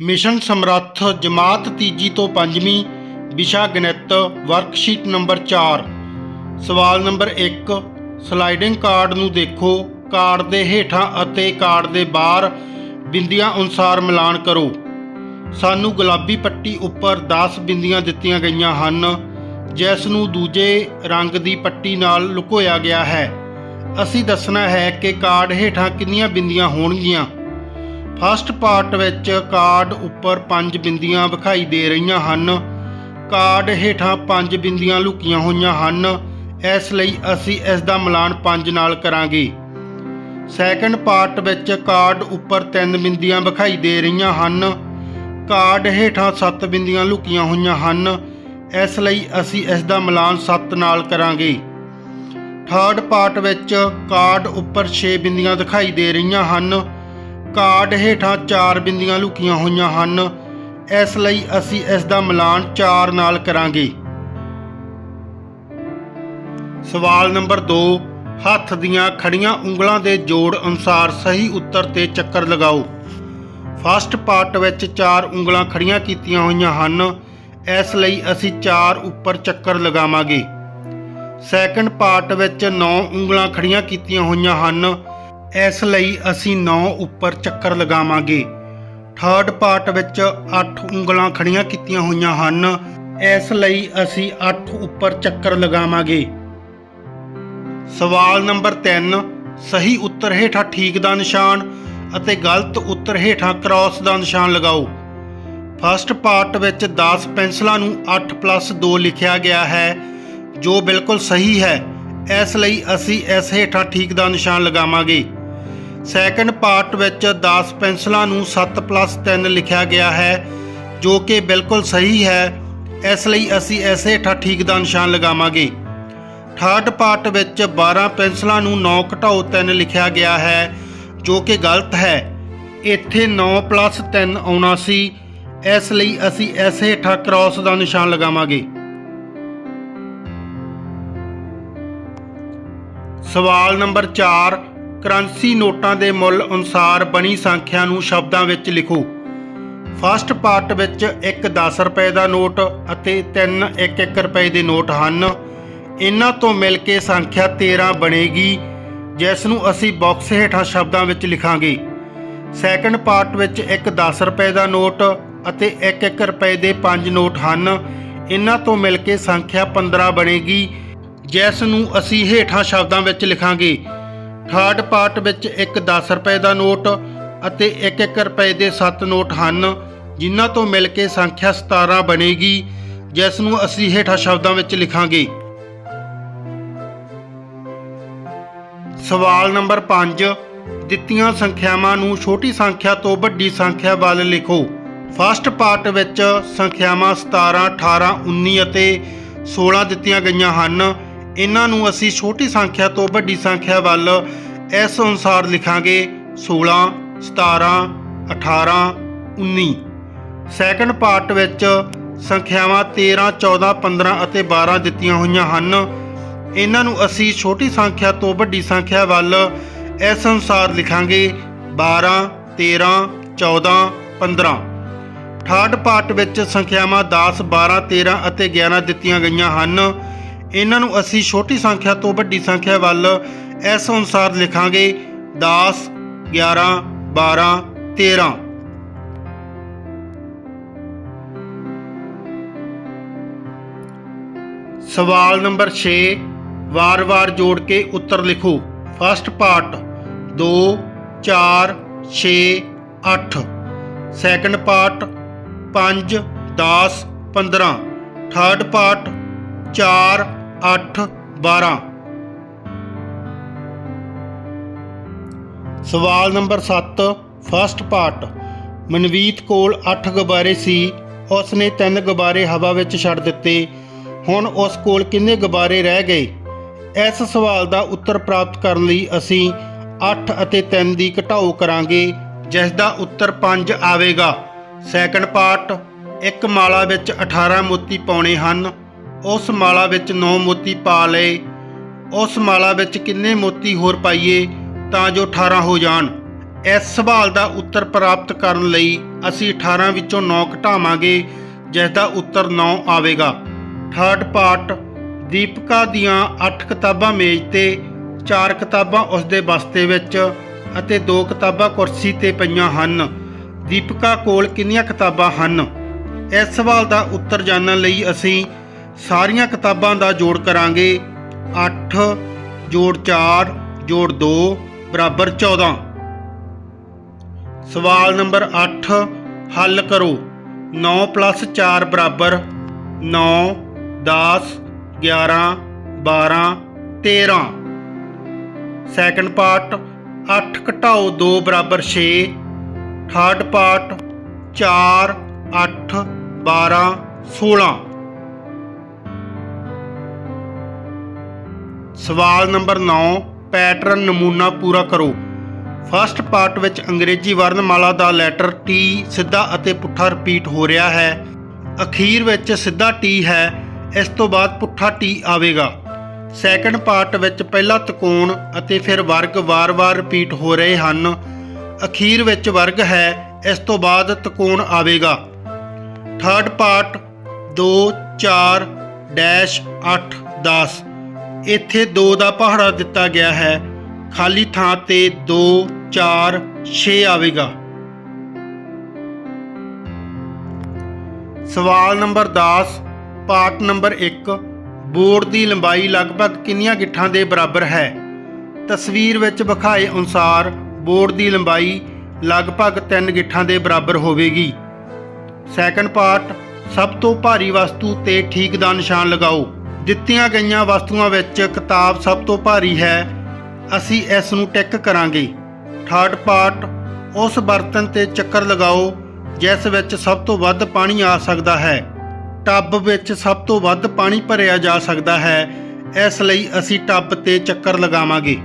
Mission ਸਮਰੱਥ ਜਮਾਤ ਤੀਜੀ ਤੋਂ ਪੰਜਵੀਂ ਵਿਸ਼ਾ ਗਣਿਤ ਵਰਕਸ਼ੀਟ ਨੰਬਰ 4 ਸਵਾਲ ਨੰਬਰ 1 ਸਲਾਈਡਿੰਗ ਕਾਰਡ ਨੂੰ ਦੇਖੋ। ਕਾਰਡ ਦੇ ਹੇਠਾਂ ਅਤੇ ਕਾਰਡ ਦੇ ਬਾਹਰ ਬਿੰਦੀਆਂ ਅਨੁਸਾਰ ਮਿਲਾਨ ਕਰੋ। ਸਾਨੂੰ ਗੁਲਾਬੀ ਪੱਟੀ ਉੱਪਰ 10 ਬਿੰਦੀਆਂ ਦਿੱਤੀਆਂ ਗਈਆਂ ਹਨ, ਜਿਸ ਨੂੰ ਦੂਜੇ ਰੰਗ ਦੀ ਪੱਟੀ ਨਾਲ ਲੁਕੋਇਆ ਗਿਆ ਹੈ। ਅਸੀਂ ਦੱਸਣਾ ਹੈ ਕਿ ਕਾਰਡ ਹੇਠਾਂ ਕਿੰਨੀਆਂ ਬਿੰਦੀਆਂ ਹੋਣਗੀਆਂ। ਫਸਟ ਪਾਰਟ ਵਿੱਚ ਕਾਰਡ ਉੱਪਰ 5 ਬਿੰਦੀਆਂ ਵਿਖਾਈ ਦੇ ਰਹੀਆਂ ਹਨ। ਕਾਰਡ ਹੇਠਾਂ 5 ਬਿੰਦੀਆਂ ਲੁਕੀਆਂ ਹੋਈਆਂ ਹਨ। ਇਸ ਲਈ ਅਸੀਂ ਇਸ ਦਾ ਮਿਲਾਨ 5 ਨਾਲ ਕਰਾਂਗੇ। ਸੈਕੰਡ ਪਾਰਟ ਵਿੱਚ ਕਾਰਡ ਉੱਪਰ 3 ਬਿੰਦੀਆਂ ਵਿਖਾਈ ਦੇ ਰਹੀਆਂ ਹਨ। ਕਾਰਡ ਹੇਠਾਂ 7 ਬਿੰਦੀਆਂ ਲੁਕੀਆਂ ਹੋਈਆਂ ਹਨ। ਇਸ ਲਈ ਅਸੀਂ ਇਸ ਦਾ ਮਿਲਾਨ 7 ਨਾਲ ਕਰਾਂਗੇ। ਥਰਡ ਪਾਰਟ ਵਿੱਚ ਕਾਰਡ ਉੱਪਰ 6 ਬਿੰਦੀਆਂ ਦਿਖਾਈ ਦੇ ਰਹੀਆਂ ਹਨ। ਕਾਰਡ ਹੇਠਾਂ ਚਾਰ ਬਿੰਦੀਆਂ ਲੁਕੀਆਂ ਹੋਈਆਂ ਹਨ। ਇਸ ਲਈ ਅਸੀਂ ਇਸ ਦਾ ਮਿਲਾਨ 4 ਨਾਲ ਕਰਾਂਗੇ। ਸਵਾਲ ਨੰਬਰ 2 ਹੱਥ ਦੀਆਂ ਖੜੀਆਂ ਉਂਗਲਾਂ ਦੇ ਜੋੜ ਅਨੁਸਾਰ ਸਹੀ ਉੱਤਰ ਤੇ ਚੱਕਰ ਲਗਾਓ। ਫਸਟ ਪਾਰਟ ਵਿੱਚ ਚਾਰ ਉਂਗਲਾਂ ਖੜੀਆਂ ਕੀਤੀਆਂ ਹੋਈਆਂ ਹਨ। ਇਸ ਲਈ ਅਸੀਂ 4 ਉੱਪਰ ਚੱਕਰ ਲਗਾਵਾਂਗੇ। ਸੈਕੰਡ ਪਾਰਟ ਵਿੱਚ 9 ਉਂਗਲਾਂ ਖੜੀਆਂ ਕੀਤੀਆਂ ਹੋਈਆਂ ਹਨ। ਇਸ ਲਈ ਅਸੀਂ 9 ਉੱਪਰ ਚੱਕਰ ਲਗਾਵਾਂਗੇ। ਥਰਡ ਪਾਰਟ ਵਿੱਚ 8 ਉਂਗਲਾਂ ਖੜੀਆਂ ਕੀਤੀਆਂ ਹੋਈਆਂ ਹਨ। ਇਸ ਲਈ ਅਸੀਂ 8 ਉੱਪਰ ਚੱਕਰ ਲਗਾਵਾਂਗੇ। ਸਵਾਲ ਨੰਬਰ 3 ਸਹੀ ਉੱਤਰ ਹੇਠਾਂ ਠੀਕ ਦਾ ਨਿਸ਼ਾਨ ਅਤੇ ਗਲਤ ਉੱਤਰ ਹੇਠਾਂ ਕ੍ਰਾਸ ਦਾ ਨਿਸ਼ਾਨ ਲਗਾਓ। ਫਸਟ ਪਾਰਟ ਵਿੱਚ 10 ਪੈਨਸਲਾਂ ਨੂੰ 8+2 ਲਿਖਿਆ ਗਿਆ ਹੈ, ਜੋ ਬਿਲਕੁਲ ਸਹੀ ਹੈ। ਇਸ ਲਈ ਅਸੀਂ ਇਸ ਹੇਠਾਂ ਠੀਕ ਦਾ ਨਿਸ਼ਾਨ ਲਗਾਵਾਂਗੇ। ਸੈਕੰਡ ਪਾਰਟ ਵਿੱਚ 10 ਪੈਨਸਲਾਂ ਨੂੰ 7+3 ਲਿਖਿਆ ਗਿਆ ਹੈ, ਜੋ ਕਿ ਬਿਲਕੁਲ ਸਹੀ ਹੈ। ਇਸ ਲਈ ਅਸੀਂ ਇਸ ਹੇਠਾਂ ਠੀਕ ਦਾ ਨਿਸ਼ਾਨ ਲਗਾਵਾਂਗੇ। ਥਰਡ ਪਾਰਟ ਵਿੱਚ 12 ਪੈਨਸਲਾਂ ਨੂੰ 9 ਘਟਾਓ 3 ਲਿਖਿਆ ਗਿਆ ਹੈ, ਜੋ ਕਿ ਗਲਤ ਹੈ। ਇੱਥੇ 9 3 ਆਉਣਾ ਸੀ। ਇਸ ਲਈ ਅਸੀਂ ਇਸ ਹੇਠਾਂ ਕ੍ਰਾਸ ਦਾ ਨਿਸ਼ਾਨ ਲਗਾਵਾਂਗੇ। ਸਵਾਲ ਨੰਬਰ 4 ਕਰੰਸੀ ਨੋਟਾਂ ਦੇ ਮੁੱਲ ਅਨੁਸਾਰ ਬਣੀ ਸੰਖਿਆ ਨੂੰ ਸ਼ਬਦਾਂ ਵਿੱਚ ਲਿਖੋ। ਫਸਟ ਪਾਰਟ ਵਿੱਚ ਇੱਕ 10 ਰੁਪਏ ਦਾ ਨੋਟ ਅਤੇ ਤਿੰਨ 1-1 ਰੁਪਏ ਦੇ ਨੋਟ ਹਨ। ਇਹਨਾਂ ਤੋਂ ਮਿਲ ਕੇ ਸੰਖਿਆ 13 ਬਣੇਗੀ, ਜਿਸ ਨੂੰ ਅਸੀਂ ਬਾਕਸ ਹੇਠਾਂ ਸ਼ਬਦਾਂ ਵਿੱਚ ਲਿਖਾਂਗੇ। ਸੈਕੰਡ ਪਾਰਟ ਵਿੱਚ ਇੱਕ 10 ਰੁਪਏ ਦਾ ਨੋਟ ਅਤੇ 1-1 ਰੁਪਏ ਦੇ 5 ਨੋਟ ਹਨ। ਇਹਨਾਂ ਤੋਂ ਮਿਲ ਕੇ ਸੰਖਿਆ 15 ਬਣੇਗੀ, ਜਿਸ ਨੂੰ ਅਸੀਂ ਹੇਠਾਂ ਸ਼ਬਦਾਂ ਵਿੱਚ ਲਿਖਾਂਗੇ। ਥਰਡ ਪਾਰਟ ਵਿੱਚ ਇੱਕ 10 ਰੁਪਏ ਦਾ ਨੋਟ ਅਤੇ 1-1 ਰੁਪਏ ਦੇ 7 ਨੋਟ ਹਨ, ਜਿਨ੍ਹਾਂ ਤੋਂ ਮਿਲ ਕੇ ਸੰਖਿਆ 17 ਬਣੇਗੀ, ਜਿਸ ਨੂੰ ਅਸੀਂ ਹੇਠਾਂ ਸ਼ਬਦਾਂ ਵਿੱਚ ਲਿਖਾਂਗੇ। ਸਵਾਲ ਨੰਬਰ 5 ਦਿੱਤੀਆਂ ਸੰਖਿਆਵਾਂ ਨੂੰ ਛੋਟੀ ਸੰਖਿਆ ਤੋਂ ਵੱਡੀ ਸੰਖਿਆ ਵੱਲ ਲਿਖੋ। ਫਸਟ ਪਾਰਟ ਵਿੱਚ ਸੰਖਿਆਵਾਂ 17 18 19 ਅਤੇ 16 ਦਿੱਤੀਆਂ ਗਈਆਂ ਹਨ। ਇਹਨਾਂ ਨੂੰ ਅਸੀਂ ਛੋਟੀ ਸੰਖਿਆ ਤੋਂ ਵੱਡੀ ਸੰਖਿਆ ਵੱਲ ਇਸ ਅਨੁਸਾਰ ਲਿਖਾਂਗੇ 16 17 18 19 ਸੈਕੰਡ ਪਾਰਟ ਵਿੱਚ ਸੰਖਿਆਵਾਂ 13 14 15 ਅਤੇ 12 ਦਿੱਤੀਆਂ ਹੋਈਆਂ ਹਨ। ਇਹਨਾਂ ਨੂੰ ਅਸੀਂ ਛੋਟੀ ਸੰਖਿਆ ਤੋਂ ਵੱਡੀ ਸੰਖਿਆ ਵੱਲ ਇਸ ਅਨੁਸਾਰ ਲਿਖਾਂਗੇ 12 13 14 15 ਥਰਡ ਪਾਰਟ ਵਿੱਚ ਸੰਖਿਆਵਾਂ 10 12 13 ਅਤੇ 11 ਦਿੱਤੀਆਂ ਗਈਆਂ ਹਨ। ਇਹਨਾਂ ਨੂੰ ਅਸੀਂ ਛੋਟੀ ਸੰਖਿਆ ਤੋਂ ਵੱਡੀ ਸੰਖਿਆ ਵੱਲ ਇਸ ਅਨੁਸਾਰ ਲਿਖਾਂਗੇ 10 11 12 13 ਸਵਾਲ ਨੰਬਰ 6 ਵਾਰ-ਵਾਰ ਜੋੜ ਕੇ ਉੱਤਰ ਲਿਖੋ। First part 2 4 6 8 second part 5 10 15 third part 4 8 12 ਸਵਾਲ ਨੰਬਰ 7 ਫਸਟ ਪਾਰਟ ਮਨਵੀਤ ਕੋਲ 8 ਗੁਬਾਰੇ ਸੀ ਉਸ ਨੇ 3 ਗੁਬਾਰੇ ਹਵਾ ਵਿੱਚ ਛੱਡ ਦਿੱਤੇ। ਹੁਣ ਉਸ ਕੋਲ ਕਿੰਨੇ ਗੁਬਾਰੇ ਰਹਿ ਗਏ? ਇਸ ਸਵਾਲ ਦਾ ਉੱਤਰ ਪ੍ਰਾਪਤ ਕਰਨ ਲਈ ਅਸੀਂ 8 ਅਤੇ 3 ਦੀ ਘਟਾਓ ਕਰਾਂਗੇ ਜਿਸ ਦਾ ਉੱਤਰ 5 ਆਵੇਗਾ। ਸੈਕੰਡ ਪਾਰਟ ਇੱਕ ਮਾਲਾ ਵਿੱਚ 18 ਮੋਤੀ ਪਾਉਣੇ ਹਨ। ਉਸ ਮਾਲਾ ਵਿੱਚ ਨੌ ਮੋਤੀ ਪਾ ਲਏ। ਉਸ ਮਾਲਾ ਵਿੱਚ ਕਿੰਨੇ ਮੋਤੀ ਹੋਰ ਪਾਈਏ ਤਾਂ ਜੋ 18 ਹੋ ਜਾਣ। ਇਸ ਸਵਾਲ ਦਾ ਉੱਤਰ ਪ੍ਰਾਪਤ ਕਰਨ ਲਈ ਅਸੀਂ 18 ਵਿੱਚੋਂ 9 ਘਟਾਵਾਂਗੇ ਜਿਸ ਦਾ ਉੱਤਰ 9 ਆਵੇਗਾ। ਥਰਡ ਪਾਰਟ ਦੀਪਕਾ ਦੀਆਂ 8 ਕਿਤਾਬਾਂ ਮੇਜ਼ ਤੇ 4 ਕਿਤਾਬਾਂ ਉਸ ਦੇ ਬਸਤੇ ਵਿੱਚ ਅਤੇ 2 ਕਿਤਾਬਾਂ ਕੁਰਸੀ ਤੇ ਪਈਆਂ ਹਨ। ਦੀਪਕਾ ਕੋਲ ਕਿੰਨੀਆਂ ਕਿਤਾਬਾਂ ਹਨ? ਇਸ ਸਵਾਲ ਦਾ ਉੱਤਰ ਜਾਣਨ ਲਈ ਅਸੀਂ ਸਾਰੀਆਂ ਕਿਤਾਬਾਂ ਦਾ ਜੋੜ ਕਰਾਂਗੇ। 8 ਜੋੜ 4 ਜੋੜ 2 ਬਰਾਬਰ 14 ਸਵਾਲ ਨੰਬਰ 8 ਹੱਲ ਕਰੋ। 9 4 ਬਰਾਬਰ 9 10 11 12 13 ਸੈਕੰਡ ਪਾਰਟ 8 ਘਟਾਓ 2 ਬਰਾਬਰ 6 ਥਰਡ ਪਾਰਟ 4 8 12 16 ਸਵਾਲ ਨੰਬਰ 9 ਪੈਟਰਨ ਨਮੂਨਾ ਪੂਰਾ ਕਰੋ। ਫਸਟ ਪਾਰਟ ਵਿੱਚ ਅੰਗਰੇਜ਼ੀ ਵਰਣਮਾਲਾ ਦਾ ਲੈਟਰ T ਸਿੱਧਾ ਅਤੇ ਪੁੱਠਾ ਰਿਪੀਟ ਹੋ ਰਿਹਾ ਹੈ। ਅਖੀਰ ਵਿੱਚ ਸਿੱਧਾ T ਹੈ, ਇਸ ਤੋਂ ਬਾਅਦ ਪੁੱਠਾ T ਆਵੇਗਾ। ਸੈਕੰਡ ਪਾਰਟ ਵਿੱਚ ਪਹਿਲਾ ਤਕੋਣ ਅਤੇ ਫਿਰ ਵਰਗ ਵਾਰ-ਵਾਰ ਰਿਪੀਟ ਹੋ ਰਹੇ ਹਨ। ਅਖੀਰ ਵਿੱਚ ਵਰਗ ਹੈ, ਇਸ ਤੋਂ ਬਾਅਦ ਤਕੋਣ ਆਵੇਗਾ। ਥਰਡ ਪਾਰਟ 2 4 ਡੈਸ਼ 8 10 ਇੱਥੇ 2 ਦਾ ਪਹਾੜਾ ਦਿੱਤਾ ਗਿਆ ਹੈ। ਖਾਲੀ ਥਾਂ ਤੇ 2 4 6 ਆਵੇਗਾ। ਸਵਾਲ ਨੰਬਰ 10 ਪਾਰਟ ਨੰਬਰ 1 ਬੋਰਡ ਦੀ ਲੰਬਾਈ ਲਗਭਗ ਕਿੰਨੀਆਂ ਗਿੱਠਾਂ ਦੇ ਬਰਾਬਰ ਹੈ? ਤਸਵੀਰ ਵਿੱਚ ਵਿਖਾਏ ਅਨੁਸਾਰ ਬੋਰਡ ਦੀ ਲੰਬਾਈ ਲਗਭਗ 3 ਗਿੱਠਾਂ ਦੇ ਬਰਾਬਰ ਹੋਵੇਗੀ। ਸੈਕੰਡ ਪਾਰਟ ਸਭ ਤੋਂ ਭਾਰੀ ਵਸਤੂ ਤੇ ਠੀਕ ਦਾ ਨਿਸ਼ਾਨ ਲਗਾਓ। ਦਿੱਤੀਆਂ ਗਈਆਂ ਵਸਤੂਆਂ ਵਿੱਚ ਕਿਤਾਬ ਸਭ ਤੋਂ ਭਾਰੀ ਹੈ। ਅਸੀਂ ਇਸ ਨੂੰ ਟਿਕ ਕਰਾਂਗੇ। ਥਰਡ ਪਾਰਟ ਉਸ ਬਰਤਨ ਤੇ ਚੱਕਰ ਲਗਾਓ, ਜਿਸ ਵਿੱਚ ਸਭ ਤੋਂ ਵੱਧ ਪਾਣੀ ਆ ਸਕਦਾ ਹੈ। ਟੱਬ ਵਿੱਚ ਸਭ ਤੋਂ ਵੱਧ ਪਾਣੀ ਭਰਿਆ ਜਾ ਸਕਦਾ ਹੈ। ਇਸ ਲਈ ਅਸੀਂ ਟੱਬ ਤੇ ਚੱਕਰ ਲਗਾਵਾਂਗੇ।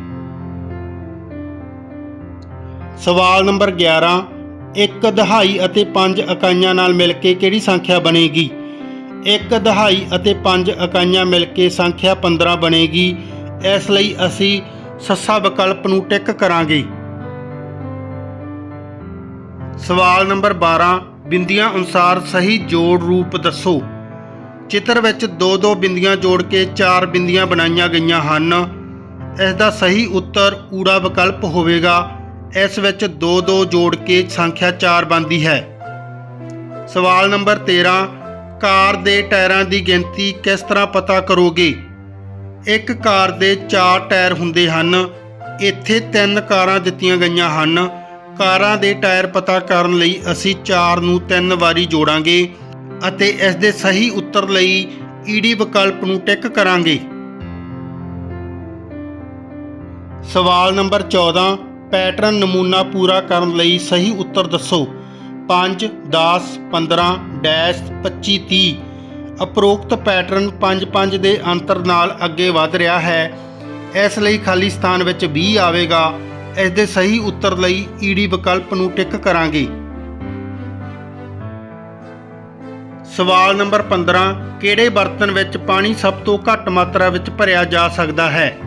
ਸਵਾਲ ਨੰਬਰ 11 ਇੱਕ ਦਹਾਈ ਅਤੇ 5 ਇਕਾਈਆਂ ਨਾਲ ਮਿਲ ਕੇ ਕਿਹੜੀ ਸੰਖਿਆ ਬਣੇਗੀ? ਇੱਕ ਦਹਾਈ ਅਤੇ 5 ਇਕਾਈਆਂ ਮਿਲ ਕੇ ਸੰਖਿਆ 15 ਬਣੇਗੀ। ਇਸ ਲਈ ਅਸੀਂ ਸੱਸਾ ਵਿਕਲਪ ਨੂੰ ਟਿਕ ਕਰਾਂਗੇ। ਸਵਾਲ ਨੰਬਰ 12 ਬਿੰਦੀਆਂ ਅਨੁਸਾਰ ਸਹੀ ਜੋੜ ਰੂਪ ਦੱਸੋ। ਚਿੱਤਰ ਵਿੱਚ ਦੋ ਦੋ ਬਿੰਦੀਆਂ ਜੋੜ ਕੇ ਚਾਰ ਬਿੰਦੀਆਂ ਬਣਾਈਆਂ ਗਈਆਂ ਹਨ। ਇਸ ਦਾ ਸਹੀ ਉੱਤਰ ਊੜਾ ਵਿਕਲਪ ਹੋਵੇਗਾ। ਇਸ ਵਿੱਚ ਦੋ ਦੋ ਜੋੜ ਕੇ ਸੰਖਿਆ 4 ਬਣਦੀ ਹੈ। ਸਵਾਲ ਨੰਬਰ 13 ਕਾਰ ਦੇ ਟਾਇਰਾਂ ਦੀ ਗਿਣਤੀ ਕਿਸ ਤਰ੍ਹਾਂ ਪਤਾ ਕਰੋਗੇ? ਇੱਕ ਕਾਰ ਦੇ 4 ਟਾਇਰ ਹੁੰਦੇ ਹਨ। ਇੱਥੇ ਤਿੰਨ ਕਾਰਾਂ ਦਿੱਤੀਆਂ ਗਈਆਂ ਹਨ। ਕਾਰਾਂ ਦੇ ਟਾਇਰ ਪਤਾ ਕਰਨ ਲਈ ਅਸੀਂ 4 ਨੂੰ ਤਿੰਨ ਵਾਰੀ ਜੋੜਾਂਗੇ ਅਤੇ ਇਸ ਦੇ ਸਹੀ ਉੱਤਰ ਲਈ ਈਡੀ ਵਿਕਲਪ ਨੂੰ ਟਿਕ ਕਰਾਂਗੇ। ਸਵਾਲ ਨੰਬਰ 14 ਪੈਟਰਨ ਨਮੂਨਾ ਪੂਰਾ ਕਰਨ ਲਈ ਸਹੀ ਉੱਤਰ ਦੱਸੋ। 5 10 15 ਡੈਸ਼ 25 30 ਉਪਰੋਕਤ ਪੈਟਰਨ 5-5 ਦੇ ਅੰਤਰ ਨਾਲ ਅੱਗੇ ਵਧ ਰਿਹਾ ਹੈ। ਇਸ ਲਈ ਖਾਲੀ ਸਥਾਨ ਵਿੱਚ 20 ਆਵੇਗਾ। ਇਸ ਦੇ ਸਹੀ ਉੱਤਰ ਲਈ ਈਡੀ ਵਿਕਲਪ ਨੂੰ ਟਿਕ ਕਰਾਂਗੇ। ਸਵਾਲ ਨੰਬਰ 15 ਕਿਹੜੇ ਬਰਤਨ ਵਿੱਚ ਪਾਣੀ ਸਭ ਤੋਂ ਘੱਟ ਮਾਤਰਾ ਵਿੱਚ ਭਰਿਆ ਜਾ ਸਕਦਾ ਹੈ?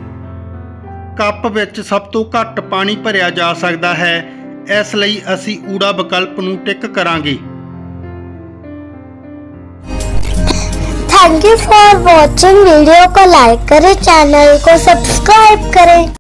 ਕੱਪ ਵਿੱਚ ਸਭ ਤੋਂ ਘੱਟ ਪਾਣੀ ਭਰਿਆ ਜਾ ਸਕਦਾ ਹੈ। ਇਸ ਲਈ ਅਸੀਂ ਊੜਾ ਵਿਕਲਪ ਨੂੰ ਟਿਕ ਕਰਾਂਗੇ thank you for watching video को लाइक करें चैनल को सब्सक्राइब करें